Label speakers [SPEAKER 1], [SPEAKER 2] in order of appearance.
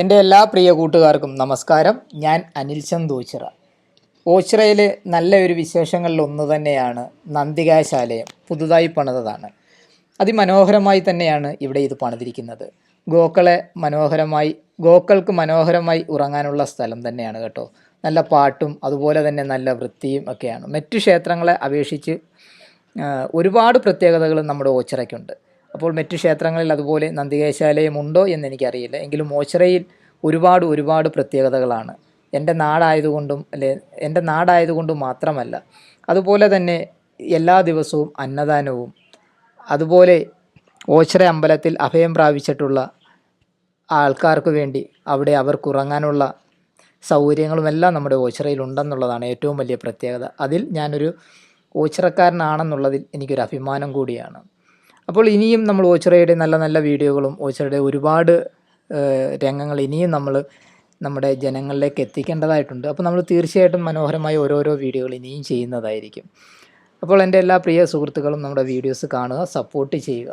[SPEAKER 1] എന്റെ എല്ലാ പ്രിയ കൂട്ടുകാർക്കും നമസ്കാരം. ഞാൻ അനിൽ ചന്ദ് ഓച്ചിറ ഓച്ചിറയിലെ നല്ല ഒരു വിശേഷങ്ങളിൽ ഒന്ന് തന്നെയാണ് നന്ദികാശാലയം. പുതുതായി പണിതതാണ്. അതിമനോഹരമായി തന്നെയാണ് ഇവിടെ ഇത് പണിതിരിക്കുന്നത്. ഗോക്കളെ മനോഹരമായി ഗോക്കൾക്ക് മനോഹരമായി ഉറങ്ങാനുള്ള സ്ഥലം തന്നെയാണ് കേട്ടോ. നല്ല പാട്ടും അതുപോലെ തന്നെ നല്ല വൃത്തിയും ഒക്കെയാണ്. മറ്റു ക്ഷേത്രങ്ങളെ അപേക്ഷിച്ച് ഒരുപാട് പ്രത്യേകതകൾ നമ്മുടെ ഓച്ചിറയ്ക്കുണ്ട്. അപ്പോൾ മറ്റു ക്ഷേത്രങ്ങളിൽ അതുപോലെ നന്ദികേശാലയം ഉണ്ടോ എന്ന് എനിക്കറിയില്ല. എങ്കിലും ഓച്ചിറയിൽ ഒരുപാട് ഒരുപാട് പ്രത്യേകതകളാണ്. എന്റെ നാടായതുകൊണ്ടും അല്ലെ എന്റെ നാടായതുകൊണ്ടും മാത്രമല്ല അതുപോലെ തന്നെ എല്ലാ ദിവസവും അന്നദാനവും അതുപോലെ ഓച്ചിറ അമ്പലത്തിൽ അഭയം പ്രാപിച്ചിട്ടുള്ള ആൾക്കാർക്ക് വേണ്ടി അവിടെ അവർക്ക് ഉറങ്ങാനുള്ള സൗകര്യങ്ങളുമെല്ലാം നമ്മുടെ ഓച്ചിറയിൽ ഉണ്ടെന്നുള്ളതാണ് ഏറ്റവും വലിയ പ്രത്യേകത. അതിൽ ഞാനൊരു ഓച്ചിറക്കാരനാണെന്നുള്ളതിൽ എനിക്കൊരു അഭിമാനം കൂടിയാണ്. അപ്പോൾ ഇനിയും നമ്മൾ ഓച്ചിറയുടെ നല്ല നല്ല വീഡിയോകളും ഓച്ചിറയുടെ ഒരുപാട് രംഗങ്ങൾ ഇനിയും നമ്മൾ നമ്മുടെ ജനങ്ങളിലേക്ക് എത്തിക്കേണ്ടതായിട്ടുണ്ട്. അപ്പോൾ നമ്മൾ തീർച്ചയായിട്ടും മനോഹരമായ ഓരോരോ വീഡിയോകൾ ഇനിയും ചെയ്യുന്നതായിരിക്കും. അപ്പോൾ എന്റെ എല്ലാ പ്രിയ സുഹൃത്തുക്കളും നമ്മുടെ വീഡിയോസ് കാണുക സപ്പോർട്ട് ചെയ്യുക.